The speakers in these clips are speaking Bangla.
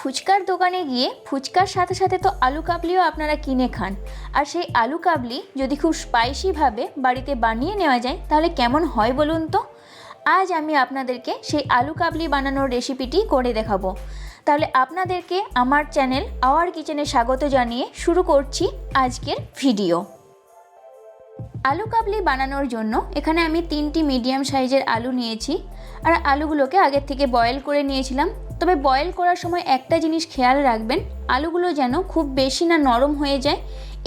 ফুচকার দোকানে গিয়ে ফুচকার সাথে সাথে তো আলু কাবলিও আপনারা কিনে খান। আর সেই আলু কাবলি যদি খুব স্পাইসিভাবে বাড়িতে বানিয়ে নেওয়া যায়, তাহলে কেমন হয় বলুন তো? আজ আমি আপনাদেরকে সেই আলু কাবলি বানানোর রেসিপিটি করে দেখাবো। তাহলে আপনাদেরকে আমার চ্যানেল আওয়ার কিচেনে স্বাগত জানিয়ে শুরু করছি আজকের ভিডিও আলু কাবলি বানানোর জন্য এখানে আমি তিনটি মিডিয়াম সাইজের আলু নিয়েছি। আর আলুগুলোকে আগের থেকে বয়েল করে নিয়েছিলাম। তবে বয়েল করার সময় একটা জিনিস খেয়াল রাখবেন, আলুগুলো যেন খুব বেশি না নরম হয়ে যায়,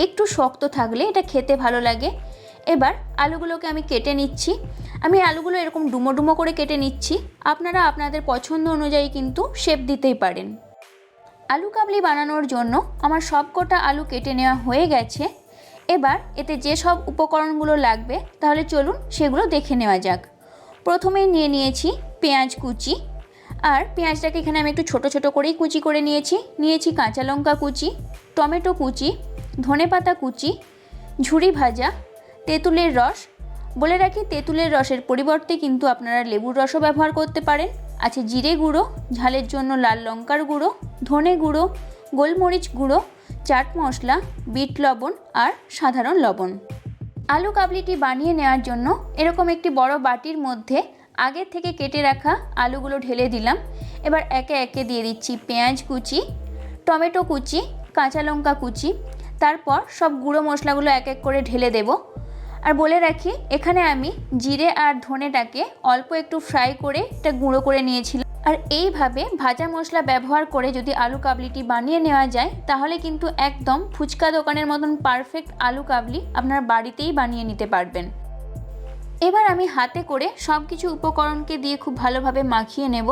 একটু শক্ত থাকলে এটা খেতে ভালো লাগে। এবার আলুগুলোকে আমি কেটে নিচ্ছি। আমি আলুগুলো এরকম ডুমো ডুমো করে কেটে নিচ্ছি। আপনারা আপনাদের পছন্দ অনুযায়ী কিন্তু শেপ দিতেই পারেন। আলু কাবলি বানানোর জন্য আমার সবকটা আলু কেটে নেওয়া হয়ে গেছে। এবার এতে যে সব উপকরণগুলো লাগবে, তাহলে চলুন সেগুলো দেখে নেওয়া যাক। প্রথমেই নিয়ে নিয়েছি পেঁয়াজ কুচি আর পেঁয়াজটাকে এখানে আমি একটু ছোট ছোট করেই কুচি করে নিয়েছি। নিয়েছি কাঁচা লঙ্কা কুচি, টমেটো কুচি ধনেপাতা কুচি ঝুড়ি ভাজা, তেঁতুলের রস। বলে রাখি, তেঁতুলের রসের পরিবর্তে কিন্তু আপনারা লেবুর রসও ব্যবহার করতে পারেন। আছে জিরে গুঁড়ো, ঝালের জন্য লাল লঙ্কার গুঁড়ো, ধনে গুঁড়ো, গোলমরিচ গুঁড়ো, চাট মশলা, বিট লবণ আর সাধারণ লবণ। আলু কাবলিটি বানিয়ে নেওয়ার জন্য এরকম একটি বড় বাটির মধ্যে আগের থেকে কেটে রাখা আলুগুলো ঢেলে দিলাম। এবার একে একে দিয়ে দিচ্ছি পেঁয়াজ কুচি, টমেটো কুচি, কাঁচা লঙ্কা কুচি। তারপর সব গুঁড়ো মশলাগুলো এক এক করে ঢেলে দেব। আর বলে রাখি, এখানে আমি জিরে আর ধনেটাকে অল্প একটু ফ্রাই করে এটা গুঁড়ো করে নিয়েছিলাম। আর এইভাবে ভাজা মশলা ব্যবহার করে যদি আলু কাবলিটি বানিয়ে নেওয়া যায়, তাহলে কিন্তু একদম ফুচকা দোকানের মতন পারফেক্ট আলু কাবলি আপনার বাড়িতেই বানিয়ে নিতে পারবেন। এবার আমি হাতে করে সব কিছু উপকরণকে দিয়ে খুব ভালোভাবে মাখিয়ে নেব।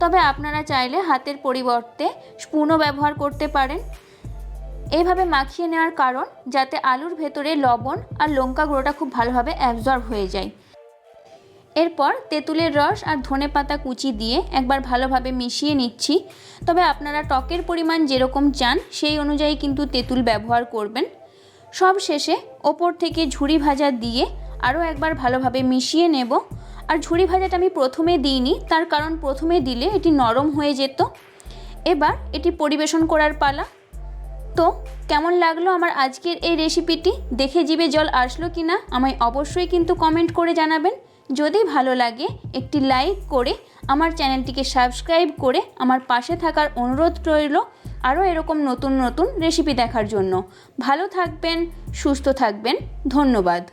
তবে আপনারা চাইলে হাতের পরিবর্তে স্পুনও ব্যবহার করতে পারেন। এইভাবে মাখিয়ে নেওয়ার কারণ, যাতে আলুর ভেতরে লবণ আর লঙ্কা গুঁড়োটা খুব ভালোভাবে অ্যাবজর্ব হয়ে যায়। এরপর তেঁতুলের রস আর ধনে পাতা কুচি দিয়ে একবার ভালোভাবে মিশিয়ে নিচ্ছি। তবে আপনারা টকের পরিমাণ যেরকম চান, সেই অনুযায়ী কিন্তু তেঁতুল ব্যবহার করবেন। সব শেষে ওপর থেকে ঝুড়ি ভাজা দিয়ে আরও একবার ভালোভাবে মিশিয়ে নেব। আর ঝুরি ভাজাটা আমি প্রথমে দিইনি, তার কারণ প্রথমে দিলে এটি নরম হয়ে যেত। এবার এটি পরিবেশন করার পালা। তো, কেমন লাগল আমার আজকের এই রেসিপিটি? দেখে জিভে জল আসলো কি না আমায় অবশ্যই কিন্তু কমেন্ট করে জানাবেন। যদি ভালো লাগে, একটি লাইক করে আমার চ্যানেলটিকে সাবস্ক্রাইব করে আমার পাশে থাকার অনুরোধ রইল আরও এরকম নতুন নতুন রেসিপি দেখার জন্য। ভালো থাকবেন, সুস্থ থাকবেন, ধন্যবাদ।